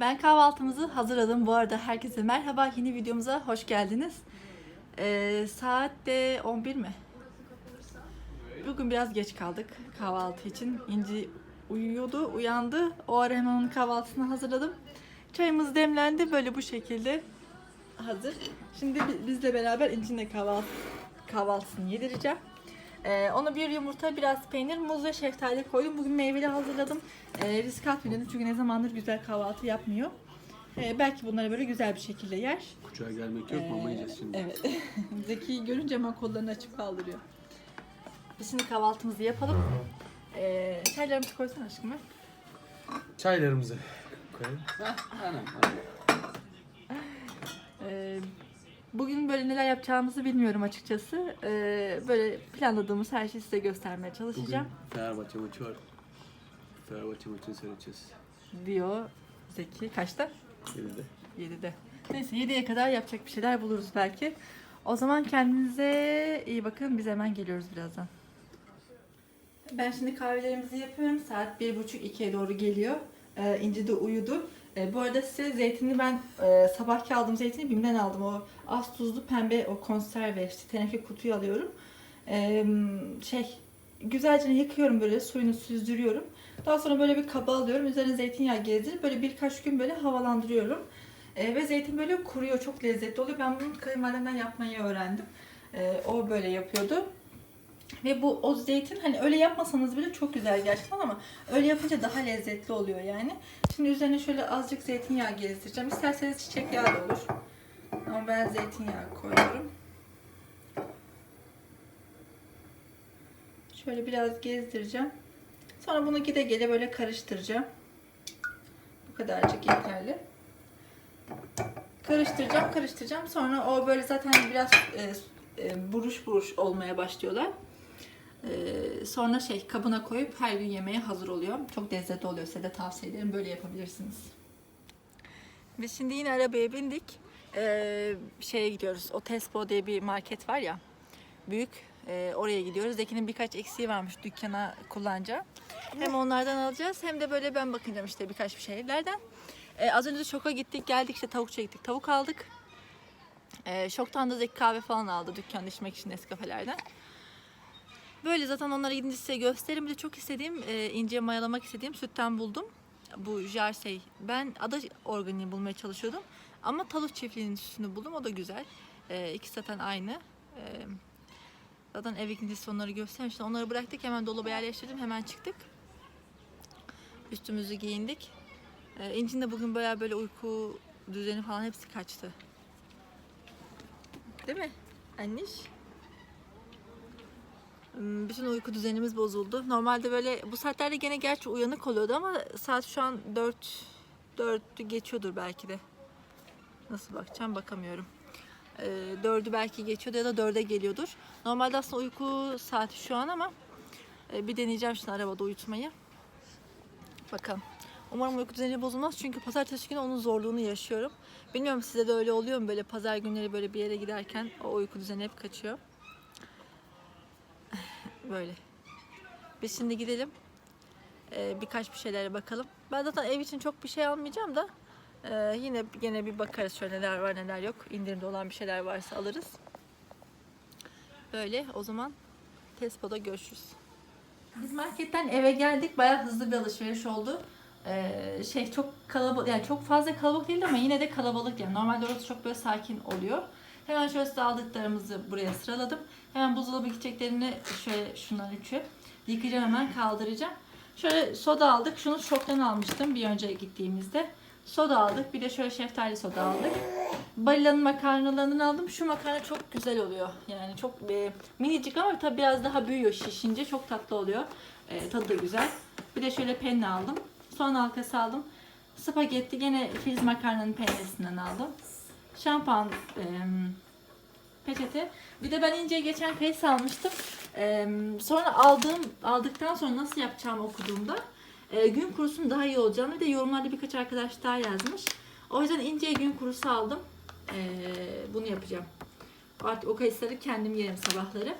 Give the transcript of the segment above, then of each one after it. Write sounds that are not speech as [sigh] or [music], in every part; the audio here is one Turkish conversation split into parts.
Ben kahvaltımızı hazırladım. Bu arada herkese merhaba. Yeni videomuza hoş geldiniz. Ee, saat de 11 mi? Bugün biraz geç kaldık kahvaltı için. İnci uyuyordu, uyandı. O ara hemen onun kahvaltısını hazırladım. Çayımız demlendi. Böyle bu şekilde hazır. Şimdi bi- bizle beraber İnci'nin kahvaltı, kahvaltısını yedireceğim. Ee, ona bir yumurta, biraz peynir, muz ve şeftali koydum. Bugün meyveli hazırladım. Ee, risk atmayacağım çünkü ne zamandır güzel kahvaltı yapmıyor. Ee, belki bunları böyle güzel bir şekilde yer. Kucağa gelmek yok mama yiyeceğiz şimdi. Evet. [laughs] Zeki görünce hemen kollarını açıp kaldırıyor. Biz şimdi kahvaltımızı yapalım. Ee, çaylarımızı koysana aşkım. Çaylarımızı koyalım. Hah, aynen, aynen. Ee, bugün böyle neler yapacağımızı bilmiyorum açıkçası. Ee, böyle planladığımız her şeyi size göstermeye Bugün çalışacağım Fenerbahçe maçı var. Fenerbahçe maçını seyredeceğiz. diyor Zeki. Kaçta? 7'de. 7'de. Neyse 7'ye kadar yapacak bir şeyler buluruz belki. O zaman kendinize iyi bakın. Biz hemen geliyoruz birazdan. Ben şimdi kahvelerimizi yapıyorum. Saat 1.30-2'ye doğru geliyor. Ee, İnci de uyudu. Ee, bu arada size zeytini ben e, sabahki aldığım zeytini BİM'den aldım. O az tuzlu pembe o konserve işte teneke kutuyu alıyorum. Ee, şey güzelce yıkıyorum böyle suyunu süzdürüyorum. Daha sonra böyle bir kaba alıyorum. Üzerine zeytinyağı gezdirip böyle birkaç gün böyle havalandırıyorum. Ee, ve zeytin böyle kuruyor. Çok lezzetli oluyor. Ben bunu kayınvalidemden yapmayı öğrendim. Ee, o böyle yapıyordu. Ve bu o zeytin hani öyle yapmasanız bile çok güzel gerçekten ama öyle yapınca daha lezzetli oluyor yani. Şimdi üzerine şöyle azıcık zeytinyağı gezdireceğim. İsterseniz çiçek yağı da olur. Ama ben zeytinyağı koyuyorum. Şöyle biraz gezdireceğim. Sonra bunu gide gele böyle karıştıracağım. Bu kadarcık yeterli. Karıştıracağım, karıştıracağım. Sonra o böyle zaten biraz e, e, buruş buruş olmaya başlıyorlar. E, sonra şey kabına koyup her gün yemeğe hazır oluyor. Çok lezzetli oluyor. Size de tavsiye ederim. Böyle yapabilirsiniz. Biz şimdi yine arabaya bindik. E, şeye gidiyoruz. O Tesco diye bir market var ya. Büyük. E, oraya gidiyoruz. Zeki'nin birkaç eksiği varmış dükkana kullanacağım. Hem onlardan alacağız hem de böyle ben bakacağım işte birkaç bir şeylerden. Ee, az önce şoka gittik geldik işte tavukçuya gittik tavuk aldık. Ee, şoktan da Zeki kahve falan aldı dükkanda içmek için Nescafe'lerden. Böyle zaten onlara gidince size gösteririm. Bir de çok istediğim e, ince mayalamak istediğim sütten buldum. Bu jersey. Ben ada organiği bulmaya çalışıyordum. Ama tavuk çiftliğinin sütünü buldum. O da güzel. E, ikisi zaten aynı. E, zaten ev ikincisi onları göstermiştim. Onları bıraktık. Hemen dolaba yerleştirdim. Hemen çıktık. Üstümüzü giyindik. Ee, İnci'nin de bugün bayağı böyle uyku düzeni falan hepsi kaçtı. Değil mi? Anniş? Hmm, Bütün uyku düzenimiz bozuldu. Normalde böyle bu saatlerde gene gerçi uyanık oluyordu ama saat şu an 4 4 geçiyordur belki de. Nasıl bakacağım bakamıyorum. Ee, 4'ü belki geçiyordu ya da 4'e geliyordur. Normalde aslında uyku saati şu an ama e, bir deneyeceğim şimdi arabada uyutmayı. Bakalım. Umarım uyku düzeni bozulmaz çünkü pazartesi günü onun zorluğunu yaşıyorum. Bilmiyorum size de öyle oluyor mu böyle pazar günleri böyle bir yere giderken o uyku düzeni hep kaçıyor. Böyle. Biz şimdi gidelim. Ee, birkaç bir şeylere bakalım. Ben zaten ev için çok bir şey almayacağım da e, yine yine bir bakarız şöyle neler var neler yok. İndirimde olan bir şeyler varsa alırız. Böyle o zaman Tesco'da görüşürüz. Biz marketten eve geldik. Bayağı hızlı bir alışveriş oldu. Ee, şey çok kalabalık yani çok fazla kalabalık değildi ama yine de kalabalık yani. Normalde orası çok böyle sakin oluyor. Hemen şöyle size aldıklarımızı buraya sıraladım. Hemen buzdolabı gideceklerini şöyle şunları üçü yıkayacağım hemen kaldıracağım. Şöyle soda aldık. Şunu şoktan almıştım bir önce gittiğimizde. Soda aldık. Bir de şöyle şeftali soda aldık. Balila'nın makarnalarını aldım. Şu makarna çok güzel oluyor. Yani çok e, minicik ama tabii biraz daha büyüyor şişince. Çok tatlı oluyor. E, tadı da güzel. Bir de şöyle penne aldım. Soğan halkası aldım. Spagetti gene Filiz makarnanın pennesinden aldım. Şampuan e, peçete. Bir de ben inceye geçen kayısı almıştım. E, sonra aldığım aldıktan sonra nasıl yapacağımı okuduğumda e, gün kurusunun daha iyi olacağını de yorumlarda birkaç arkadaş daha yazmış. O yüzden inceye gün kurusu aldım. E, bunu yapacağım. Artık o kayısıları kendim yerim sabahları.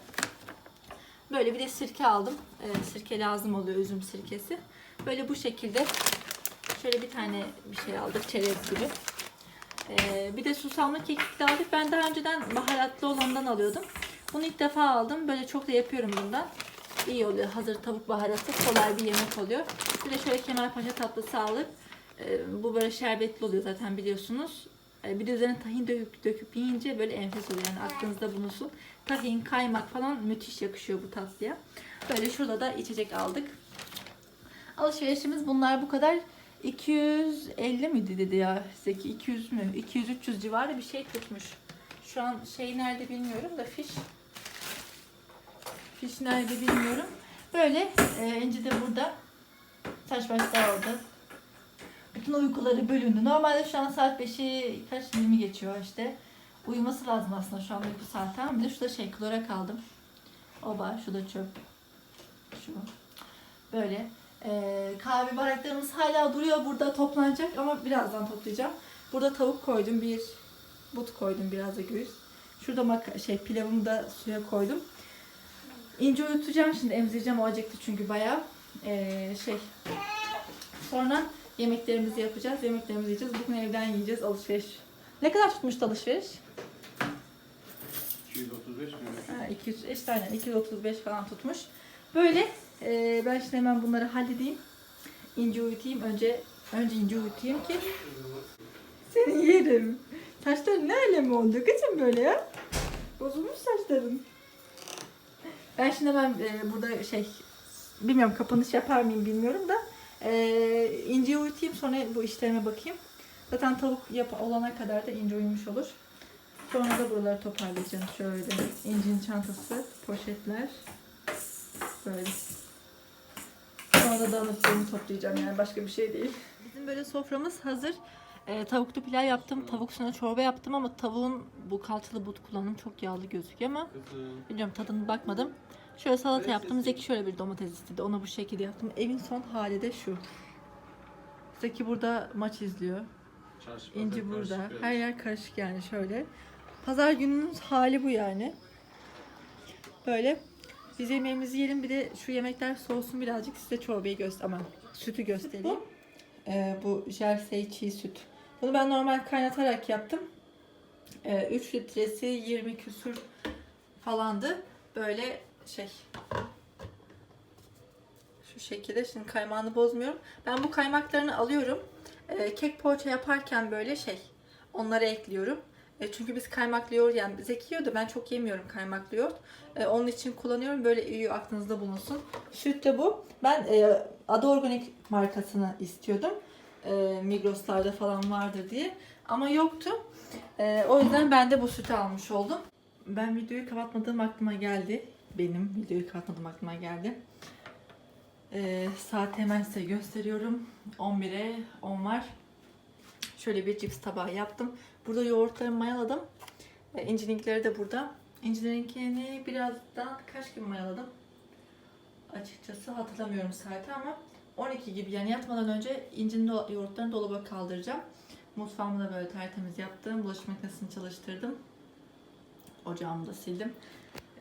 Böyle bir de sirke aldım. E, sirke lazım oluyor üzüm sirkesi. Böyle bu şekilde Şöyle bir tane bir şey aldık çerez gibi. Ee, bir de susamlı kekik de aldık. Ben daha önceden baharatlı olandan alıyordum. Bunu ilk defa aldım. Böyle çok da yapıyorum bundan. İyi oluyor. Hazır tavuk baharatı kolay bir yemek oluyor. Bir de şöyle Kemalpaşa tatlısı alıp e, bu böyle şerbetli oluyor zaten biliyorsunuz. E, bir de üzerine tahin döküp, döküp yiyince böyle enfes oluyor. Yani aklınızda bulunsun. Tahin, kaymak falan müthiş yakışıyor bu tatlıya. Böyle şurada da içecek aldık. Alışverişimiz bunlar bu kadar. 250 miydi dedi ya Zeki 200 mü? 200-300 civarı bir şey tutmuş. Şu an şey nerede bilmiyorum da fiş. Fiş nerede bilmiyorum. Böyle e, İnci de burada. Saç baş da. Bütün uykuları bölündü. Normalde şu an saat 5'i kaç 20 geçiyor işte. Uyuması lazım aslında şu an uyku saati ama bir de şurada şey klora kaldım. Oba, şu da çöp. Şu. Böyle. Ee, kahve bardaklarımız hala duruyor burada toplanacak ama birazdan toplayacağım. Burada tavuk koydum bir but koydum biraz da göğüs. Şurada maka- şey pilavımı da suya koydum. İnce uyutacağım şimdi emzireceğim o acıktı çünkü bayağı. Ee, şey sonra yemeklerimizi yapacağız. Yemeklerimizi yiyeceğiz. Bugün evden yiyeceğiz alışveriş. Ne kadar tutmuştu alışveriş? 235 mi? Ha, 200, işte aynen 235 falan tutmuş. Böyle e, ben şimdi hemen bunları halledeyim. İnce uyutayım. Önce önce ince uyutayım ki seni yerim. Saçların ne öyle mi oldu kızım böyle ya? Bozulmuş saçların. Ben şimdi hemen e, burada şey bilmiyorum kapanış yapar mıyım bilmiyorum da e, ince uyutayım sonra bu işlerime bakayım. Zaten tavuk yap olana kadar da ince uyumuş olur. Sonra da buraları toparlayacağım şöyle. İncin çantası, poşetler. Böyle. Sonra da dağınıklığımı toplayacağım yani başka bir şey değil. Bizim böyle soframız hazır. Ee, tavuklu pilav yaptım, tavuk üstüne çorba yaptım ama tavuğun bu kalçalı but kullanım çok yağlı gözüküyor ama bilmiyorum tadını bakmadım. Şöyle salata yaptım. Zeki şöyle bir domates istedi. Onu bu şekilde yaptım. Evin son hali de şu. Zeki burada maç izliyor. Çarşı İnci burada. karışık Her yer karışık yani şöyle. Pazar gününün hali bu yani. Böyle. Biz yemeğimizi yiyelim bir de şu yemekler soğusun birazcık size çorbayı göster aman sütü göstereyim. Ee, bu jersey çiğ süt. Bunu ben normal kaynatarak yaptım. Ee, 3 litresi 20 küsür falandı. Böyle şey şu şekilde şimdi kaymağını bozmuyorum. Ben bu kaymaklarını alıyorum. Ee, kek poğaça yaparken böyle şey onları ekliyorum. E, çünkü biz kaymaklı yoğurt yani Zeki yiyor da ben çok yemiyorum kaymaklı yoğurt. E, onun için kullanıyorum. Böyle iyi aklınızda bulunsun. Süt de bu. Ben e, Ada Organik markasını istiyordum. E, Migros'larda falan vardır diye. Ama yoktu. E, o yüzden ben de bu sütü almış oldum. Ben videoyu kapatmadığım aklıma geldi. Benim videoyu kapatmadığım aklıma geldi. E, saat hemen size gösteriyorum. 11'e 10 var. Şöyle bir cips tabağı yaptım. Burada yoğurtlarımı mayaladım. E, incirinkleri de burada. İncirinkini birazdan kaç gün mayaladım? Açıkçası hatırlamıyorum saati ama 12 gibi yani yatmadan önce incinin do- yoğurtlarını dolaba kaldıracağım. Mutfağımı da böyle tertemiz yaptım. Bulaşık makinesini çalıştırdım. Ocağımı da sildim.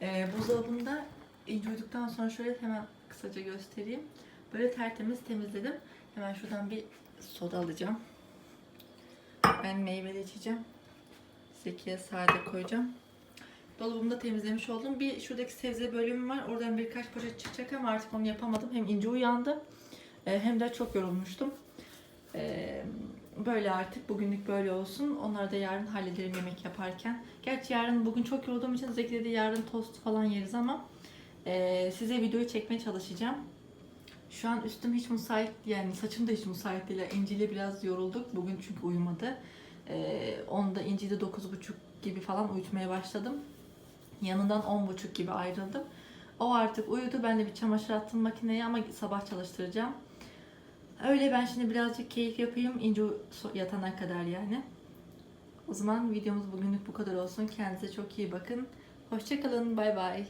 E, buzdolabında ince uyuduktan sonra şöyle hemen kısaca göstereyim. Böyle tertemiz temizledim. Hemen şuradan bir soda alacağım. Ben meyveli içeceğim. Zekiye sade koyacağım. Dolabımı da temizlemiş oldum. Bir şuradaki sebze bölümü var. Oradan birkaç poşet çıkacak ama artık onu yapamadım. Hem ince uyandı e, hem de çok yorulmuştum. E, Böyle artık bugünlük böyle olsun. Onları da yarın hallederim yemek yaparken. Gerçi yarın bugün çok yorulduğum için Zeki dedi yarın tost falan yeriz ama e, size videoyu çekmeye çalışacağım. Şu an üstüm hiç müsait yani saçım da hiç müsait değil. İnci ile biraz yorulduk. Bugün çünkü uyumadı. Ee, onda İnci'yi de 9.30 gibi falan uyutmaya başladım. Yanından 10.30 gibi ayrıldım. O artık uyudu. Ben de bir çamaşır attım makineye ama sabah çalıştıracağım. Öyle ben şimdi birazcık keyif yapayım. İnci so- yatana kadar yani. O zaman videomuz bugünlük bu kadar olsun. Kendinize çok iyi bakın. Hoşçakalın. Bay bay.